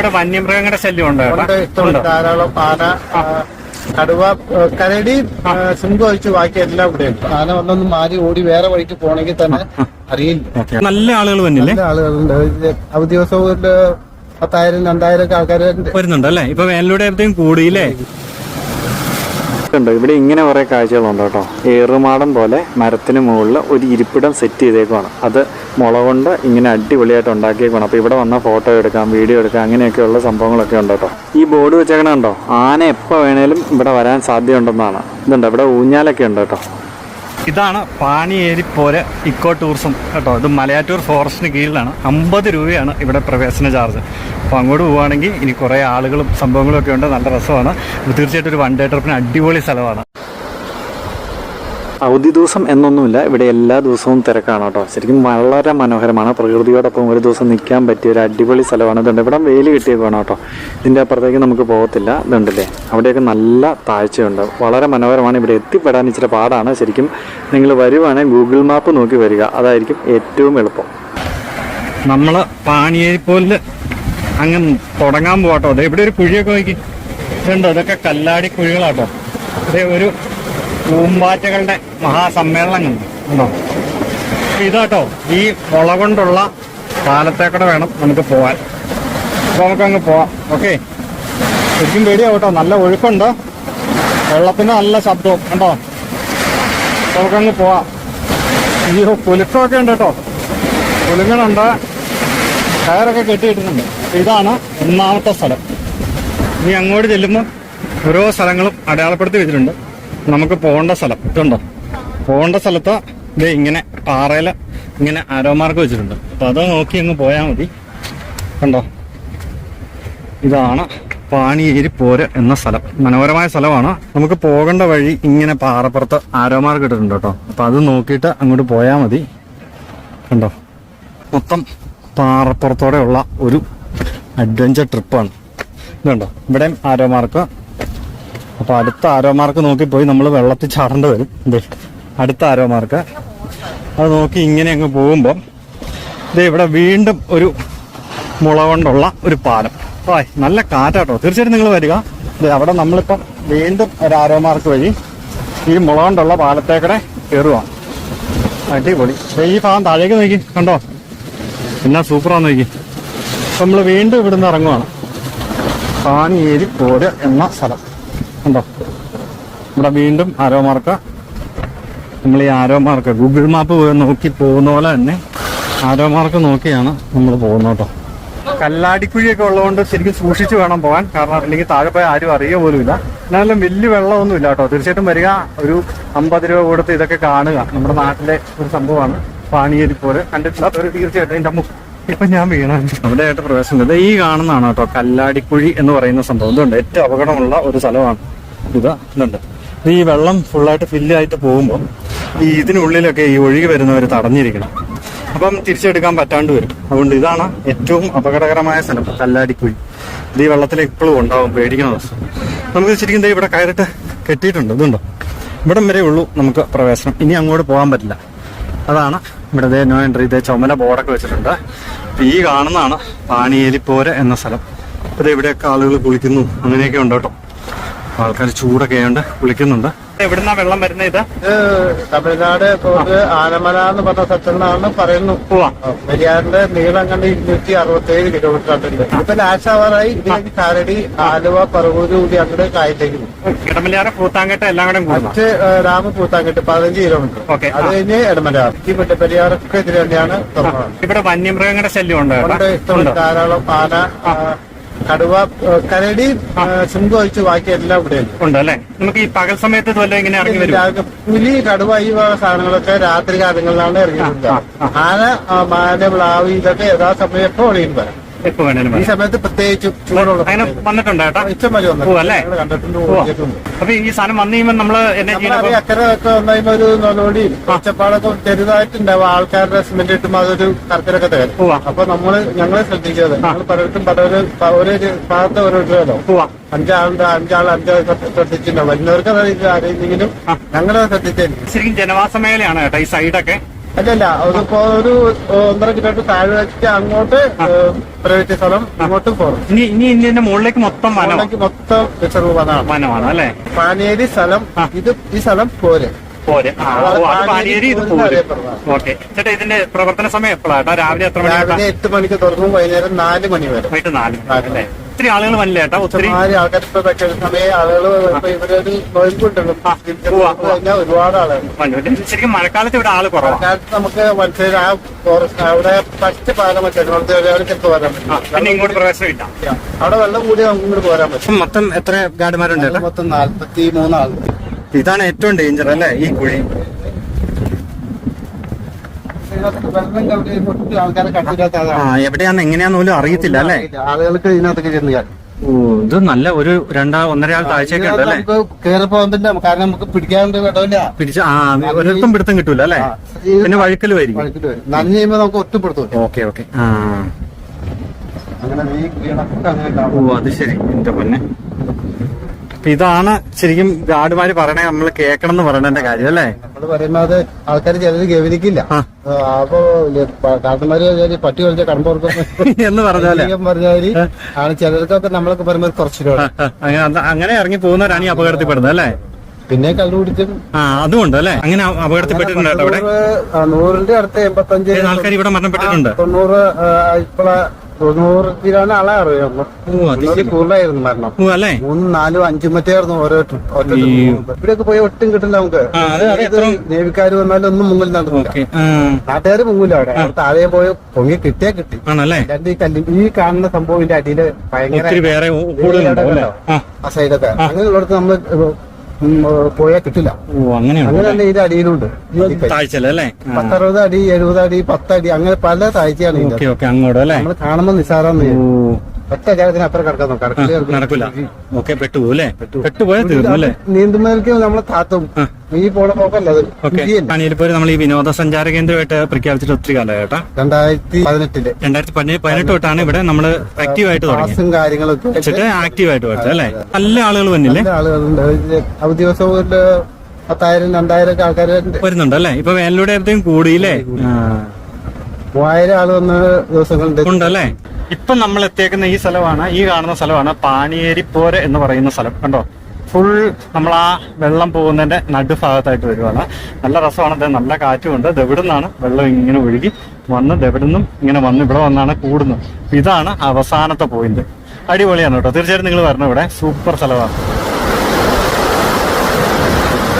ഇവിടെ വന്യമൃഗങ്ങളുടെ ശല്യം ഉണ്ടോ ധാരാളം ആന കടുവ കരടി സിംഹം ഒഴിച്ച് ബാക്കി എല്ലാം ഇവിടെ ആന വന്നൊന്ന് മാറി ഓടി വേറെ വഴിക്ക് പോണെങ്കിൽ തന്നെ അറിയില്ല. നല്ല ആളുകൾ വന്നില്ലേ? നല്ല ആളുകളുണ്ട് അവധി ദിവസവും ഒരു പത്തായിരം രണ്ടായിരം ഒക്കെ ആൾക്കാർ വരുന്നുണ്ട്. അല്ലേ? ഇപ്പൊ വേനലൂടെ കൂടിയില്ലേ? ഉണ്ട്. ഇവിടെ ഇങ്ങനെ കുറേ കാഴ്ചകളുണ്ട് കേട്ടോ. ഏറുമാടം പോലെ മരത്തിന് മുകളിൽ ഒരു ഇരിപ്പിടം സെറ്റ് ചെയ്തേക്കുവാണ്. അത് മുള കൊണ്ട് ഇങ്ങനെ അടിപൊളിയായിട്ട് ഉണ്ടാക്കിയേക്കുവാണ്. അപ്പോൾ ഇവിടെ വന്ന ഫോട്ടോ എടുക്കാം വീഡിയോ എടുക്കാം അങ്ങനെയൊക്കെയുള്ള സംഭവങ്ങളൊക്കെ ഉണ്ട് കേട്ടോ. ഈ ബോർഡ് വെച്ചേക്കണ കണ്ടോ? ആന എപ്പോൾ വേണേലും ഇവിടെ വരാൻ സാധ്യതയുണ്ടെന്നാണ്. ഇതുണ്ട് ഇവിടെ ഊഞ്ഞാലൊക്കെ ഉണ്ട് കേട്ടോ. ഇതാണ് പാണിയേരിപ്പോര് ഇക്കോ ടൂറിസം കേട്ടോ. ഇത് മലയാറ്റൂർ ഫോറസ്റ്റിന് കീഴിലാണ്. അമ്പത് രൂപയാണ് ഇവിടെ പ്രവേശന ചാർജ്. അപ്പോൾ അങ്ങോട്ട് പോവുകയാണെങ്കിൽ ഇനി കുറേ ആളുകളും സംഭവങ്ങളും ഒക്കെ ഉണ്ട്. നല്ല രസമാണ്. തീർച്ചയായിട്ടും ഒരു വൺ ഡേ ട്രിപ്പിന് അടിപൊളി സ്ഥലമാണ്. അവധി ദിവസം എന്നൊന്നുമില്ല. ഇവിടെ എല്ലാ ദിവസവും തിരക്കാണ് കേട്ടോ. ശരിക്കും വളരെ മനോഹരമാണ്. പ്രകൃതിയോടൊപ്പം ഒരു ദിവസം നിൽക്കാൻ പറ്റിയ ഒരു അടിപൊളി സ്ഥലമാണ്. ഇതുണ്ട്. ഇവിടെ വെയിൽ കിട്ടിയേക്കാണ് കേട്ടോ. ഇതിന്റെ അപ്പുറത്തേക്ക് നമുക്ക് പോകത്തില്ല. ഇതുണ്ടല്ലേ? അവിടെയൊക്കെ നല്ല താഴ്ചയുണ്ട്. വളരെ മനോഹരമാണ്. ഇവിടെ എത്തിപ്പെടാൻ ഇച്ചിരി പാടാണ്. ശരിക്കും നിങ്ങൾ വരുവാണെങ്കിൽ ഗൂഗിൾ മാപ്പ് നോക്കി വരിക. അതായിരിക്കും ഏറ്റവും എളുപ്പം. നമ്മൾ പാണിയേരിപ്പോലിൽ അങ്ങ് തുടങ്ങാൻ പോകട്ടോ അതെ ഇവിടെ ഒരു കുഴിയൊക്കെ നോക്കി. ഇതുണ്ടോ? ഇതൊക്കെ കല്ലാടി കുഴികളാട്ടോ. അതെ ഒരു പൂമ്പാറ്റകളുടെ മഹാസമ്മേളനം. കണ്ടു ഉണ്ടോ? ഇതാട്ടോ ഈ മുള കൊണ്ടുള്ള കാലത്തേക്കൂടെ വേണം നമുക്ക് പോവാൻ. അപ്പൊ നമുക്ക് അങ്ങ് പോവാം. ഓക്കെ. ശരിക്കും പേടിയാവട്ടോ. നല്ല ഒഴുക്കുണ്ട്. വെള്ളത്തിന് നല്ല ശബ്ദവും. കണ്ടോ? നമുക്കങ്ങ് പോവാം. ഈ പുലുക്കമൊക്കെ ഉണ്ട് കേട്ടോ. പുലിങ്ങനുണ്ട് കയറൊക്കെ കെട്ടിയിട്ടുണ്ട് ഇതാണ് ഒന്നാമത്തെ സ്ഥലം. ഇനി അങ്ങോട്ട് ചെല്ലുമ്പോൾ ഓരോ സ്ഥലങ്ങളും അടയാളപ്പെടുത്തി വെച്ചിട്ടുണ്ട്. നമുക്ക് പോകേണ്ട സ്ഥലം. ഇതുണ്ടോ? പോകേണ്ട സ്ഥലത്ത് ഇത് ഇങ്ങനെ പാറയിൽ ഇങ്ങനെ ആരോമാർക്ക് വെച്ചിട്ടുണ്ട്. അപ്പൊ അത് നോക്കി അങ്ങ് പോയാൽ മതി. കണ്ടോ? ഇതാണ് പാണിയേരി പോര് എന്ന സ്ഥലം. മനോഹരമായ സ്ഥലമാണ്. നമുക്ക് പോകേണ്ട വഴി ഇങ്ങനെ പാറപ്പുറത്ത് ആരോമാർക്ക് ഇട്ടിട്ടുണ്ട് കേട്ടോ. അപ്പൊ അത് നോക്കിയിട്ട് അങ്ങോട്ട് പോയാൽ മതി. കണ്ടോ? മൊത്തം പാറപ്പുറത്തോടെയുള്ള ഒരു അഡ്വഞ്ചർ ട്രിപ്പാണ് ഇതുണ്ടോ? ഇവിടെയും ആരോ അപ്പൊ അടുത്ത ആരോ മാർക്ക് നോക്കി പോയി നമ്മൾ വെള്ളത്തിൽ ചാടേണ്ടി വരും. ഇതേ അടുത്ത ആരോ മാർക്ക് അത് നോക്കി ഇങ്ങനെ അങ്ങ് പോകുമ്പോൾ ഇതേ ഇവിടെ വീണ്ടും ഒരു മുള കൊണ്ടുള്ള ഒരു പാലം. അപ്പൊ നല്ല കാറ്റാട്ടോ. തീർച്ചയായിട്ടും നിങ്ങൾ വരിക. ദേ അവിടെ നമ്മളിപ്പം വീണ്ടും ഒരു ആരോ മാർക്ക് വഴി ഈ മുള കൊണ്ടുള്ള പാലത്തേക്കടെ കയറുവാണ് അടിപൊളി. ഈ ഭാഗം താഴേക്ക് നോക്കി. കണ്ടോ? എന്നാ സൂപ്പറാന്ന് നോക്കി. നമ്മൾ വീണ്ടും ഇവിടുന്ന് ഇറങ്ങുവാണ്. പാണിയേരി പോര് എന്ന സ്ഥലം. കണ്ടോ ഇവിടെ വീണ്ടും ആരോ മാർക്ക. നമ്മൾ ഈ ആരോ മാർക്ക ഗൂഗിൾ മാപ്പ് നോക്കി പോകുന്ന പോലെ തന്നെ ആരോ മാർക്ക് നോക്കിയാണ് നമ്മൾ പോകുന്നത് കേട്ടോ. കല്ലാടിക്കുഴിയൊക്കെ ഉള്ളതുകൊണ്ട് ശരിക്കും സൂക്ഷിച്ചു വേണം പോകാൻ. കാരണം അല്ലെങ്കിൽ താഴെ പോയി ആരും അറിയുക പോലുമില്ല എന്നാലും വലിയ വെള്ളമൊന്നും ഇല്ല കേട്ടോ. തീർച്ചയായിട്ടും വരിക ഒരു അമ്പത് രൂപ കൊടുത്ത് ഇതൊക്കെ കാണുക. നമ്മുടെ നാട്ടിലെ ഒരു സംഭവമാണ്. പാണിയേരി പോലെ കണ്ടിട്ടില്ലാത്തവർ തീർച്ചയായിട്ടും എന്റെ ഇപ്പൊ ഞാൻ വീണ. അവിടെയായിട്ട് പ്രവേശനം ഇത് ഈ കാണുന്നതാണ് കേട്ടോ കല്ലാടിക്കുഴി എന്ന് പറയുന്ന സംഭവം. ഇതുണ്ട് ഏറ്റവും അപകടമുള്ള ഒരു സ്ഥലമാണ് ഇത്. ഇതുണ്ട്. ഈ വെള്ളം ഫുള്ളായിട്ട് ഫില്ലായിട്ട് പോകുമ്പോൾ ഈ ഇതിനുള്ളിലൊക്കെ ഈ ഒഴുകി വരുന്നവർ തടഞ്ഞിരിക്കണം. അപ്പം തിരിച്ചെടുക്കാൻ പറ്റാണ്ട് വരും. അതുകൊണ്ട് ഇതാണ് ഏറ്റവും അപകടകരമായ സ്ഥലം കല്ലാടിക്കുഴി. ഇത് ഈ വെള്ളത്തിൽ ഇപ്പോഴും ഉണ്ടാവും പേടിക്കണ ദിവസം നമുക്ക് ശരിക്കും ഇവിടെ കയറിട്ട് കെട്ടിയിട്ടുണ്ട്. ഇതുണ്ടോ? ഇവിടം വരെ ഉള്ളൂ നമുക്ക് പ്രവേശനം. ഇനി അങ്ങോട്ട് പോകാൻ പറ്റില്ല. അതാണ് ഇവിടെ നോ എൻട്രി ഇതേ ചുമല ബോർഡൊക്കെ വെച്ചിട്ടുണ്ട്. അപ്പൊ ഈ കാണുന്നതാണ് പാണിയേലിപ്പോര എന്ന സ്ഥലം. അപ്പൊ ഇവിടെയൊക്കെ ആളുകൾ കുളിക്കുന്നു. അങ്ങനെയൊക്കെ ഉണ്ട് കേട്ടോ. ആൾക്കാർ ചൂടൊക്കെ ആയതുകൊണ്ട് കുളിക്കുന്നുണ്ട്. എവിടുന്നാ വെള്ളം വരുന്നത് ഇത്? തമിഴ്നാട് ആനമല എന്ന് പറഞ്ഞ സ്ഥലത്തു നിന്നാണ് പറയുന്നു പെരിയാറിന്റെ നീളം കണ്ട് ഇരുന്നൂറ്റി അറുപത്തി ഏഴ് കിലോമീറ്റർ ഉണ്ട് ഇപ്പൊ ലാശാവാറായി ഇത് കഴിഞ്ഞ് കാരടി ആലുവ പറവൂര് കൂടി അങ്ങോട്ട് കായത്തേക്ക് പോകും ഇടമലയാറ് പൂത്താങ്കട്ട എല്ലാം കൂടെ മറ്റ് രാമ പൂത്താങ്കിട്ട് പതിനഞ്ച് കിലോമീറ്റർ ഓക്കെ. അത് കഴിഞ്ഞ് എടമലയാർ ഈ പെരിയാറൊക്കെ ഇതിൽ തന്നെയാണ് ഇവിടെ വന്യമൃഗങ്ങളുടെ ശല്യം ഉണ്ടോ ധാരാളം ആന കടുവ കരടി സിംഹം ഒഴിച്ച് ബാക്കി എല്ലാം ഇവിടെ ഉണ്ട് ഉണ്ട് അല്ലേ നമുക്ക് ഈ പകൽ സമയത്ത് ഇങ്ങനെ ഇറങ്ങി വരും. പുലി കടുവ ഈ സാധനങ്ങളൊക്കെ രാത്രി കാലങ്ങളിലാണ് ഇറങ്ങിയിട്ടുണ്ട് ആന മാന പ്ലാവ് ഇതൊക്കെ യഥാസമയം എപ്പോ ഒളിയും വരാം. എപ്പോ വേണേലും ഈ സമയത്ത് പ്രത്യേകിച്ച് ചൂടുള്ള അങ്ങനെ വന്നിട്ടുണ്ട് കേട്ടോ ഇഷ്ടം. അല്ലേ? അപ്പൊ ഈ സാധനം വന്നു കഴിയുമ്പോൾ നമ്മൾ എന്നെ അക്കരെ ഒക്കെ വന്നതിന് ഒരു നൊലോടിയും ഒച്ചപ്പാടൊക്കെ ചെറുതായിട്ടുണ്ടാവും. ആൾക്കാരുടെ സിമെന്റ് കിട്ടുമ്പോൾ അതൊരു കർക്കരൊക്കെ തരും അപ്പൊ നമ്മൾ ഞങ്ങളെ ശ്രദ്ധിച്ചത് ഞങ്ങൾ പലർക്കും പല ഒരു ഭാഗത്ത് ഓരോരുത്തരോ അഞ്ചാളുണ്ട് അഞ്ചാൾ അഞ്ചാൾ ശ്രദ്ധിച്ചിട്ടുണ്ടാവും. വരുന്നവർക്ക് അറിയില്ല അറിയില്ലെങ്കിലും ഞങ്ങളെ ശ്രദ്ധിച്ചു ശരിക്കും ജനവാസ മേഖലയാണ് കേട്ടോ ഈ സൈഡൊക്കെ അല്ലല്ല അതിപ്പോ ഒരു ഒന്നര കിലോമീറ്റർ താഴെ വെച്ച് അങ്ങോട്ട് പ്രൈവറ്റ് സ്ഥലം അങ്ങോട്ടും പോകും ഇനി ഇനി ഇതിന്റെ മുകളിലേക്ക് മൊത്തം വനം അങ്ങോട്ടേക്ക് മൊത്തം റിസർവ് വനമാണ്. വനമാണ് അല്ലേ? പാനേരി സ്ഥലം ഇത് ഈ സ്ഥലം പോരെ. പോരെ. ആ, ഓ, പാനേരി ഇത് പോരെന്ന് പോരെ. അറിയപ്പെടുന്നതാണ്. ഓക്കെ. ചേട്ടാ ഇതിന്റെ പ്രവർത്തന സമയം എപ്പോഴാണ് രാവിലെ എത്ര മണി രാവിലെ എട്ട് മണിക്ക് തുറക്കും വൈകുന്നേരം നാല് മണി വരെ. വൈകിട്ട് നാല് മണി അല്ലേ? ഒത്തിരി ആളുകൾ വന്നില്ല ചേട്ടാ ഒത്തിരി ഒരുപാട് ആളുകൾ. ശരിക്കും മഴക്കാലത്ത് ഇവിടെ ആൾ കുറവാണ് നമുക്ക് മനസ്സിലായി ആ ഫോറസ്റ്റ് അവിടെ ഫസ്റ്റ് പാലം പിന്നെ ഇങ്ങോട്ട് പ്രവേശനം ഇല്ല. അവിടെ വെള്ളം കൂടി നമുക്ക് ഇങ്ങോട്ട് പോരാൻ പറ്റും. മൊത്തം എത്ര ഗാർഡുമാരുണ്ട് മൊത്തം നാല്പത്തി മൂന്നാൾ ഇതാണ് ഏറ്റവും ഡേഞ്ചർ അല്ലേ? ഈ കുഴി വെള്ളം കവിടി ഒത്തിരി ആൾക്കാരെ കണ്ടില്ലാത്ത ആ. എവിടെയാന്ന് എങ്ങനെയാന്ന് പോലും അറിയത്തില്ല അല്ലേ? ആളുകൾക്ക് ഇതിനകത്തൊക്കെ ചെന്ന്. ഓ ഇത് നല്ല ഒരു രണ്ടാ ഒന്നരയാൾ താഴ്ചയൊക്കെ ഉണ്ട് അല്ലേ പറ്റില്ല. കാരണം നമുക്ക് പിടിക്കാണ്ട് ഇടമില്ല പിടിച്ച ആ ഒരിടത്തും പിടുത്തം കിട്ടൂല അല്ലേ? പിന്നെ വഴുക്കൽ വരും നനഞ്ഞു കഴിയുമ്പോ നമുക്ക് ഒറ്റപ്പെടുത്തും ഓക്കെ ഓക്കെ. ആ. ഓ അത് ശരി. എന്റെ പൊന്നെ. അപ്പൊ ഇതാണ് ശരിക്കും ഗാർഡുമാര് പറയണേ നമ്മൾ കേൾക്കണം എന്ന് പറയണതിന്റെ കാര്യം അല്ലേ? നമ്മൾ പറയുമ്പോ അത് ആൾക്കാർ ചിലര് ഗവനിക്കില്ല അപ്പൊ കാട്ടുമാര് പട്ടി കളിച്ച കടമ്പോർക്ക് എന്ന് പറഞ്ഞാൽ. പറഞ്ഞാൽ ആണ് ചിലർക്കൊക്കെ നമ്മളൊക്കെ പറയുമ്പോൾ കുറച്ചിട്ട് അങ്ങനെ ഇറങ്ങി പോകുന്നവരാണ് ഈ അപകടത്തിൽപ്പെടുന്നത് അല്ലേ? പിന്നെ കണ്ടുപിടിച്ചും ആ അതുകൊണ്ട് അല്ലേ? അങ്ങനെ അപകടത്തിൽപ്പെട്ടിട്ടുണ്ട് നൂറ്, നൂറിന്റെ അടുത്ത് എൺപത്തഞ്ച് അഞ്ച് ആൾക്കാർ ഇവിടെ മരണപ്പെട്ടിട്ടുണ്ട്? തൊണ്ണൂറ് ഇപ്പോഴ തൊണ്ണൂറിലാണ് ആളെ അറിയുള്ളൂ കൂടുതലായിരുന്നു മരണം. അല്ലേ? മൂന്നും നാലും അഞ്ചും മറ്റായിരുന്നു ഓരോ ട്രിപ്പ് ഇവിടെയൊക്കെ പോയി ഒട്ടും കിട്ടില്ല നമുക്ക്. നേവിക്കാര് വന്നാലും ഒന്നും മുങ്ങിൽ നടന്നില്ല. നാട്ടുകാർ മുങ്ങില്ല അവിടെ. താഴെ പോയി പൊങ്ങി കിട്ടിയാ കിട്ടി. ഈ കല്ലി ഈ കാണുന്ന സംഭവം ഇതിന്റെ അടിയിൽ ഭയങ്കര ആ. സൈഡൊക്കെ അങ്ങനെയുള്ളടത്ത് നമ്മൾ പോയാൽ കിട്ടില്ല. അങ്ങനെ തന്നെ ഇതിന്റെ അടിയിലുണ്ട്. പത്തറുപത് അടി എഴുപത് അടി പത്തടി അങ്ങനെ പല താഴ്ചയാണ് നമ്മൾ കാണുമ്പോൾ ഓ. ഒറ്റ കാര്യത്തിന് അപ്പുറം കിടക്കുന്നു കടക്കിൽ കിടക്കുന്നു. നടക്കൂല ഓക്കെ പെട്ടുപോകും അല്ലേ? പെട്ടുപോയാൽ തീർന്നു അല്ലേ? നീന്തുന്നവർക്ക് നമ്മളെ താത്തും ഈ പോണ പോക്കല്ല അത്? നമ്മൾ ഈ വിനോദസഞ്ചാര കേന്ദ്രമായിട്ട് പ്രഖ്യാപിച്ചിട്ട് ഒത്തിരി കാലമായി കേട്ടാ. രണ്ടായിരത്തി പതിനെട്ടിൽ. രണ്ടായിരത്തി പതിനേഴ് പതിനെട്ട് തൊട്ടാണ് ഇവിടെ നമ്മൾ ആക്റ്റീവ് ആയിട്ട് തുടങ്ങി പാസും കാര്യങ്ങളൊക്കെ ആയിട്ട് വെച്ചിട്ട് ആക്റ്റീവ് ആയിട്ട് വരട്ടെ അല്ലേ? നല്ല ആളുകൾ വന്നില്ലേ? നല്ല ആളുകളുണ്ട് പത്തായിരം രണ്ടായിരം ഒക്കെ ആൾക്കാർ വരുന്നുണ്ട്. അല്ലേ? ഇപ്പൊ വേനലൂടെ കൂടിയില്ലേ. മൂവായിരം ആൾ വന്ന ദിവസങ്ങളുണ്ട്. ഉണ്ടല്ലേ? ഇപ്പൊ നമ്മൾ എത്തിയേക്കുന്ന ഈ സ്ഥലമാണ് ഈ കാണുന്ന സ്ഥലമാണ് പാണിയേരിപ്പോര എന്ന് പറയുന്ന സ്ഥലം. കണ്ടോ? ഫുൾ നമ്മൾ ആ വെള്ളം പോകുന്നതിന്റെ നടുഭാഗത്തായിട്ട് വരുവാണ്. നല്ല രസമാണ്. ഇത് നല്ല കാറ്റുമുണ്ട്. നിന്നാണ് വെള്ളം ഇങ്ങനെ ഒഴുകി വന്ന് ദെവിടുന്നും ഇങ്ങനെ വന്ന് ഇവിടെ വന്നാണ് കൂടുന്നത്. ഇതാണ് അവസാനത്തെ പോയിന്റ് അടിപൊളിയാണ് കേട്ടോ. തീർച്ചയായിട്ടും നിങ്ങൾ വരണം ഇവിടെ. സൂപ്പർ സ്ഥലമാണ്.